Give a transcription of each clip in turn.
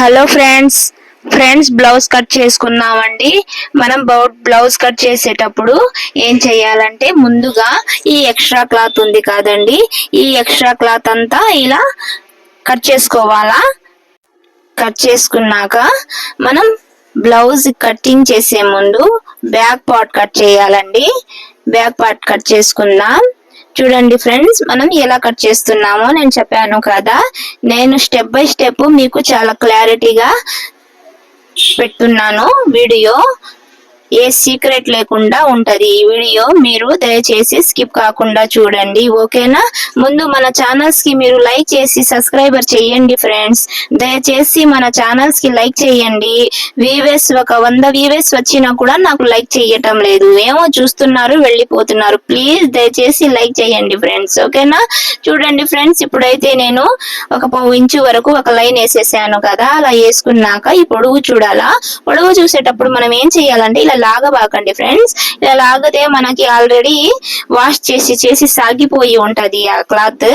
Hello friends friends blouse cut చేసుకున్నామండి మనం blouse cut చేసేటప్పుడు ఏం చేయాలంటే ముందుగా ఈ ఎక్స్ట్రా క్లాత్ ఉంది కాదండి. ఈ ఎక్స్ట్రా క్లాత్ అంతా ఇలా కట్ చేసుకోవాలా? కట్ చేసుకున్నాక మనం బ్లౌజ్ కటింగ్ చేసే ముందు బ్యాక్ పార్ట్ కట్ చేయాలండి. బ్యాక్ పార్ట్ కట్ చేసుకుందాం. చూడండి ఫ్రెండ్స్ మనం ఎలా కట్ చేస్తున్నామో నేను చెప్పాను కదా. నేను స్టెప్ బై స్టెప్ మీకు చాలా క్లారిటీగా పెట్టున్నాను వీడియో. ఏ సీక్రెట్ లేకుండా ఉంటది. ఈ వీడియో మీరు దయచేసి స్కిప్ కాకుండా చూడండి. ఓకేనా? ముందు మన ఛానల్స్కి మీరు లైక్ చేసి సబ్స్క్రైబర్ చేయండి ఫ్రెండ్స్ దయచేసి మన ఛానల్స్కి లైక్ చేయండి. వీవేస్ ఒక వంద వీవేస్ వచ్చినా కూడా నాకు లైక్ చేయటం లేదు. ఏమో చూస్తున్నారు వెళ్ళిపోతున్నారు. ప్లీజ్ దయచేసి లైక్ చేయండి ఫ్రెండ్స్ ఓకేనా? చూడండి ఫ్రెండ్స్ ఇప్పుడైతే నేను ఒక పావు ఇంచు వరకు ఒక లైన్ వేసేసాను కదా. అలా వేసుకున్నాక ఈ పొడుగు చూడాలా? పొడుగు చూసేటప్పుడు మనం ఏం చేయాలంటే ఇలా లాగబాకండి ఫ్రెండ్స్. ఇలా లాగితే మనకి ఆల్రెడీ వాష్ చేసి చేసి సాగిపోయి ఉంటది ఆ క్లాత్.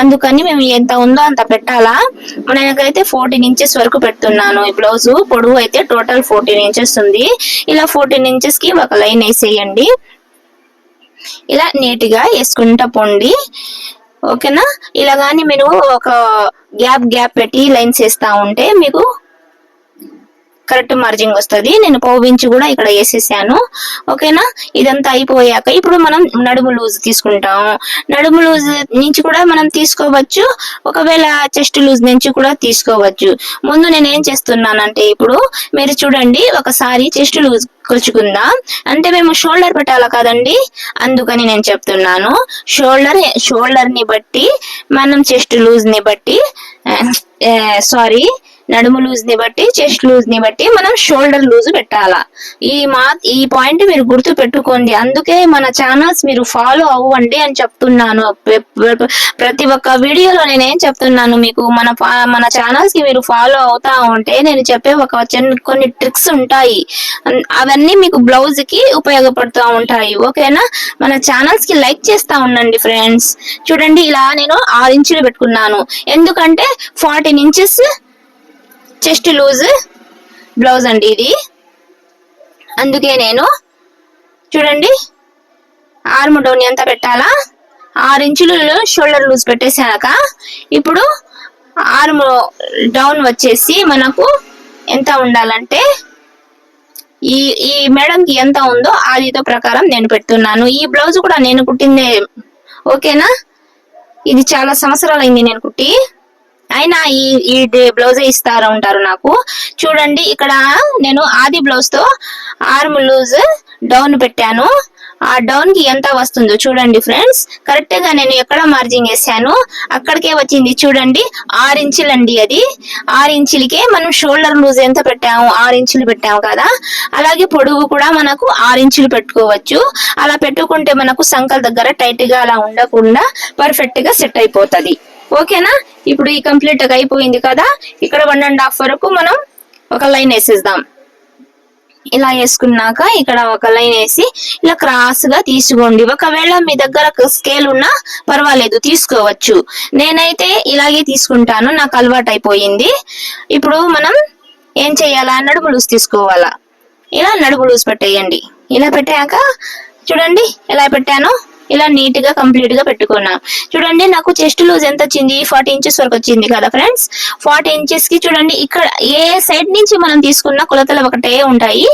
అందుకని మేము ఎంత ఉందో అంత పెట్టాలా. నేనకైతే ఫోర్టీన్ ఇంచెస్ వరకు పెడుతున్నాను ఈ బ్లౌజ్. పొడవు అయితే టోటల్ ఫోర్టీన్ ఇంచెస్ ఉంది. ఇలా ఫోర్టీన్ ఇంచెస్కి ఒక లైన్ వేసేయండి. ఇలా నీట్గా వేసుకుంటా పోండి. ఓకేనా? ఇలా కానీ మీరు ఒక గ్యాప్ గ్యాప్ పెట్టి లైన్స్ వేస్తా ఉంటే మీకు కరెక్ట్ మార్జింగ్ వస్తుంది. నేను పోవించి కూడా ఇక్కడ వేసేసాను. ఓకేనా? ఇదంతా అయిపోయాక ఇప్పుడు మనం నడుము లూజ్ తీసుకుంటాం. నడుము లూజ్ నుంచి కూడా మనం తీసుకోవచ్చు. ఒకవేళ చెస్ట్ లూజ్ నుంచి కూడా తీసుకోవచ్చు. ముందు నేను ఏం చేస్తున్నానంటే ఇప్పుడు మీరు చూడండి ఒకసారి చెస్ట్ లూజ్ కొలుచుకుందాం అంటే మేము షోల్డర్ పెట్టాలి కదండి? అందుకని నేను చెప్తున్నాను. షోల్డర్ షోల్డర్ని బట్టి మనం చెస్ట్ లూజ్ని బట్టి సారీ నడుము లూజ్ని బట్టి చెస్ట్ లూజ్ని బట్టి మనం షోల్డర్ లూజ్ పెట్టాలా. ఈ మా ఈ పాయింట్ మీరు గుర్తు పెట్టుకోండి. అందుకే మన ఛానల్స్ మీరు ఫాలో అవ్వండి అని చెప్తున్నాను. ప్రతి ఒక్క వీడియోలో నేనేం చెప్తున్నాను మీకు. మన మన ఛానల్స్కి మీరు ఫాలో అవుతా ఉంటే నేను చెప్పే ఒక చిన్న కొన్ని ట్రిక్స్ ఉంటాయి. అవన్నీ మీకు బ్లౌజ్కి ఉపయోగపడుతూ ఉంటాయి. ఓకేనా? మన ఛానల్స్కి లైక్ చేస్తా ఉండండి ఫ్రెండ్స్ చూడండి ఇలా నేను ఆరు ఇంచులు పెట్టుకున్నాను. ఎందుకంటే fourteen inches chest loose blouse అండి ఇది. అందుకే నేను చూడండి ఆర్మ్ డౌన్ ఎంత పెట్టాలా? ఆరు ఇంచులు షోల్డర్ లూజ్ పెట్టేసాక ఇప్పుడు ఆర్మ్ డౌన్ వచ్చేసి మనకు ఎంత ఉండాలంటే ఈ ఈ మేడంకి ఎంత ఉందో ఆదితో ప్రకారం నేను పెడుతున్నాను. ఈ బ్లౌజ్ కూడా నేను కుట్టిందే ఓకేనా? ఇది చాలా సంవత్సరాలు అయింది నేను కుట్టి. అయినా ఈ ఈ బ్లౌజ్ ఇస్తారా ఉంటారు నాకు. చూడండి ఇక్కడ నేను ఆది బ్లౌజ్తో ఆర్మ్ లూజ్ డౌన్ పెట్టాను. ఆ డౌన్కి ఎంత వస్తుందో చూడండి ఫ్రెండ్స్. కరెక్ట్గా నేను ఎక్కడ మార్జింగ్ వేసాను అక్కడికే వచ్చింది చూడండి. ఆరు ఇంచులండి అది. ఆరు ఇంచులకే మనం షోల్డర్ లూజ్ ఎంత పెట్టాము? ఆరు ఇంచులు పెట్టాము కదా. అలాగే పొడవు కూడా మనకు ఆరు ఇంచులు పెట్టుకోవచ్చు. అలా పెట్టుకుంటే మనకు సంకల్ దగ్గర టైట్గా అలా ఉండకుండా పర్ఫెక్ట్గా సెట్ అయిపోతది. ఓకేనా? ఇప్పుడు ఈ కంప్లీట్ అయిపోయింది కదా? ఇక్కడ వన్ అండ్ హాఫ్ వరకు మనం ఒక లైన్ వేసేద్దాం. ఇలా వేసుకున్నాక ఇక్కడ ఒక లైన్ వేసి ఇలా క్రాస్గా తీసుకోండి. ఒకవేళ మీ దగ్గర స్కేల్ ఉన్నా పర్వాలేదు తీసుకోవచ్చు. నేనైతే ఇలాగే తీసుకుంటాను నాకు అలవాటు అయిపోయింది. ఇప్పుడు మనం ఏం చేయాలా? నడుము లూజ్ తీసుకోవాలా? ఇలా నడుము లూజ్ పెట్టేయండి. ఇలా పెట్టాక చూడండి ఎలా పెట్టాను? ఇలా నీట్గా కంప్లీట్గా పెట్టుకున్నా. చూడండి నాకు చెస్ట్ లూజ్ ఎంత వచ్చింది? ఫార్టీ ఇంచెస్ వరకు వచ్చింది కదా ఫ్రెండ్స్? ఫార్టీ ఇంచెస్కి చూడండి ఇక్కడ ఏ సైడ్ నుంచి మనం తీసుకున్న కొలతలు ఒకటే ఉంటాయి.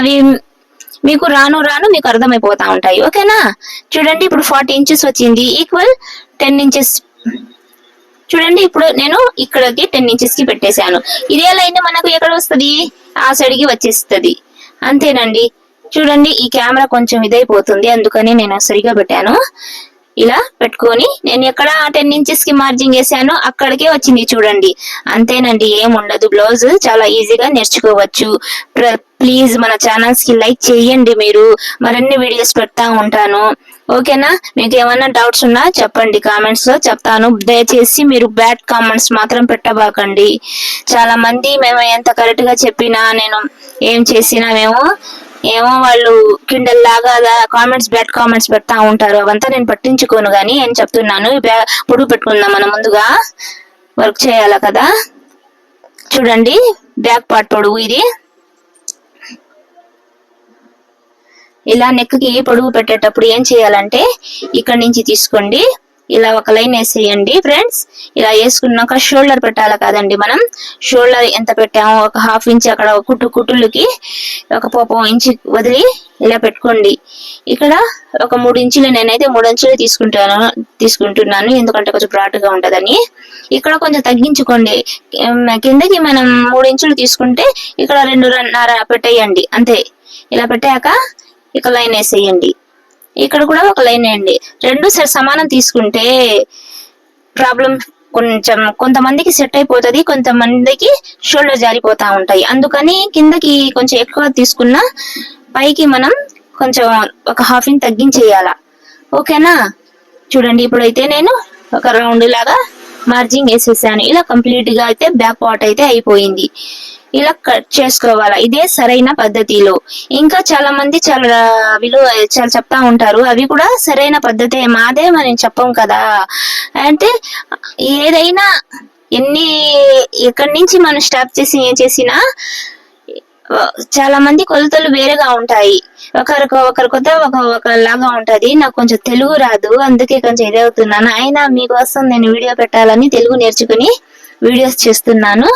అవి మీకు రాను రాను మీకు అర్థమైపోతా ఉంటాయి. ఓకేనా? చూడండి ఇప్పుడు ఫార్టీ ఇంచెస్ వచ్చింది. Equal ten inches. చూడండి ఇప్పుడు నేను ఇక్కడికి టెన్ ఇంచెస్కి పెట్టేశాను. ఇదే లైన్ మనకు ఎక్కడ వస్తుంది? ఆ సైడ్కి వచ్చేస్తుంది. అంతేనండి. చూడండి ఈ కెమెరా కొంచెం ఇదైపోతుంది అందుకని నేను సరిగా పెట్టాను. ఇలా పెట్టుకొని నేను ఎక్కడ టెన్ ఇంచెస్కి మార్జింగ్ వేసానో అక్కడికే వచ్చింది చూడండి. అంతేనండి ఏముండదు బ్లౌజ్ చాలా ఈజీగా నేర్చుకోవచ్చు. ప్లీజ్ మన ఛానల్స్కి లైక్ చేయండి మీరు. మరిన్ని వీడియోస్ పెడతా ఉంటాను. ఓకేనా? మీకు ఏమైనా డౌట్స్ ఉన్నా చెప్పండి. కామెంట్స్లో చెప్తాను. దయచేసి మీరు బ్యాడ్ కామెంట్స్ మాత్రం పెట్టబాకండి. చాలా మంది మేము ఎంత కరెక్ట్గా చెప్పినా నేను ఏం చేసినా మేము ఏమో వాళ్ళు కిండల్ లాగా కామెంట్స్ బ్యాడ్ కామెంట్స్ పెడతా ఉంటారు. అవంతా నేను పట్టించుకోను గానీ అని చెప్తున్నాను. పొడుగు పెట్టుకుందాం మనం ముందుగా. వర్క్ చేయాలి కదా? చూడండి బ్యాక్ పార్ట్ పొడవు ఇది. ఇలా నెక్కి పొడుగు పెట్టేటప్పుడు ఏం చేయాలంటే ఇక్కడ నుంచి తీసుకోండి. ఇలా ఒక లైన్ వేసేయండి ఫ్రెండ్స్ ఇలా వేసుకున్నాక షోల్డర్ పెట్టాలి కాదండి మనం. షోల్డర్ ఎంత పెట్టామో ఒక హాఫ్ ఇంచ్ అక్కడ ఒక కుట్టు కుట్టులకి ఒక పాపం ఇంచ్ వదిలి ఇలా పెట్టుకోండి. ఇక్కడ ఒక మూడు ఇంచులు నేనైతే మూడు ఇంచులు తీసుకుంటాను తీసుకుంటున్నాను. ఎందుకంటే కొంచెం బ్రాట్గా గా ఇక్కడ కొంచెం తగ్గించుకోండి. కిందకి మనం మూడు ఇంచులు తీసుకుంటే ఇక్కడ రెండున్నర పెట్టేయండి. అంతే. ఇలా పెట్టాక ఇక లైన్ వేసేయండి. ఇక్కడ కూడా ఒక లైన్ వేయండి రెండు సమానం తీసుకుంటే ప్రాబ్లం కొంచెం కొంతమందికి సెట్ అయిపోతది కొంతమందికి షోల్డర్ జారిపోతా ఉంటాయి. అందుకని కిందకి కొంచెం ఎక్కువ తీసుకున్నా పైకి మనం కొంచెం ఒక హాఫ్ ఇంచ్ తగ్గించేయాల. ఓకేనా? చూడండి ఇప్పుడైతే నేను ఒక రౌండ్ లాగా మార్జింగ్ వేసేసాను. ఇలా కంప్లీట్గా అయితే బ్యాక్ పార్ట్ అయితే అయిపోయింది. ఇలా కట్ చేసుకోవాలా? ఇదే సరైన పద్ధతిలో. ఇంకా చాలా మంది చాలా విలువ చాలా చెప్తా ఉంటారు. అవి కూడా సరైన పద్ధతే. మాదే మనం చెప్పం కదా. అంటే ఏదైనా ఎన్ని ఎక్కడి నుంచి మనం స్టాప్ చేసి ఏం చేసినా చాలా మంది కొలతలు వేరేగా ఉంటాయి. ఒకరికి ఒకరి కొత్త ఒక ఒకలాగా ఉంటది. నాకు కొంచెం తెలుగు రాదు. అందుకే కొంచెం ఇది అవుతున్నాను. అయినా మీకోసం నేను వీడియో పెట్టాలని తెలుగు నేర్చుకుని వీడియోస్ చేస్తున్నాను.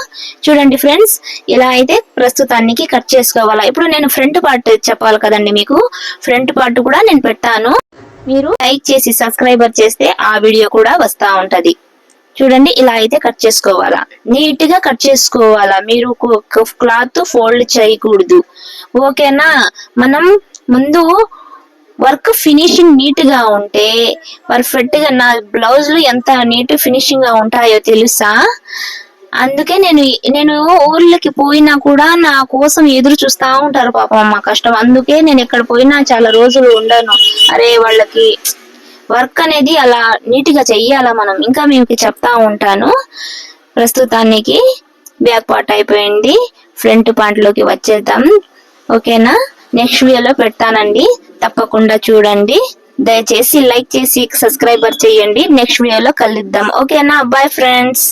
చూడండి ఫ్రెండ్స్ ఇలా అయితే ప్రస్తుతానికి కట్ చేసుకోవాలా? ఇప్పుడు నేను ఫ్రంట్ పార్ట్ చెప్పాలి కదండి మీకు. ఫ్రంట్ పార్ట్ కూడా నేను పెట్టాను. మీరు లైక్ చేసి సబ్స్క్రైబర్ చేస్తే ఆ వీడియో కూడా వస్తా ఉంటది. చూడండి ఇలా అయితే కట్ చేసుకోవాలా? నీట్గా కట్ చేసుకోవాలా? మీరు క్లాత్ ఫోల్డ్ చేయకూడదు. ఓకేనా మనం ముందు వర్క్ ఫినిషింగ్ నీట్గా ఉంటే పర్ఫెక్ట్గా నా బ్లౌజులు ఎంత నీట్ ఫినిషింగ్గా ఉంటాయో తెలుసా? అందుకే నేను నేను ఊర్లకి పోయినా కూడా నా కోసం ఎదురు చూస్తా ఉంటారు పాపం మా కష్టం. అందుకే నేను ఎక్కడ పోయినా చాలా రోజులు ఉండను. అరే వాళ్ళకి వర్క్ అనేది అలా నీట్గా చెయ్యాలా మనం? ఇంకా మీకు చెప్తా ఉంటాను. ప్రస్తుతానికి బ్యాక్ పార్ట్ అయిపోయింది. ఫ్రంట్ పార్ట్లోకి వచ్చేద్దాం. ఓకేనా? నెక్స్ట్ వీడియోలో పెడతానండి. తప్పకుండా చూడండి. దయచేసి లైక్ చేసి సబ్స్క్రైబర్ చేయండి. నెక్స్ట్ వీడియోలో కలుద్దాం. ఓకేనా బాయ్ ఫ్రెండ్స్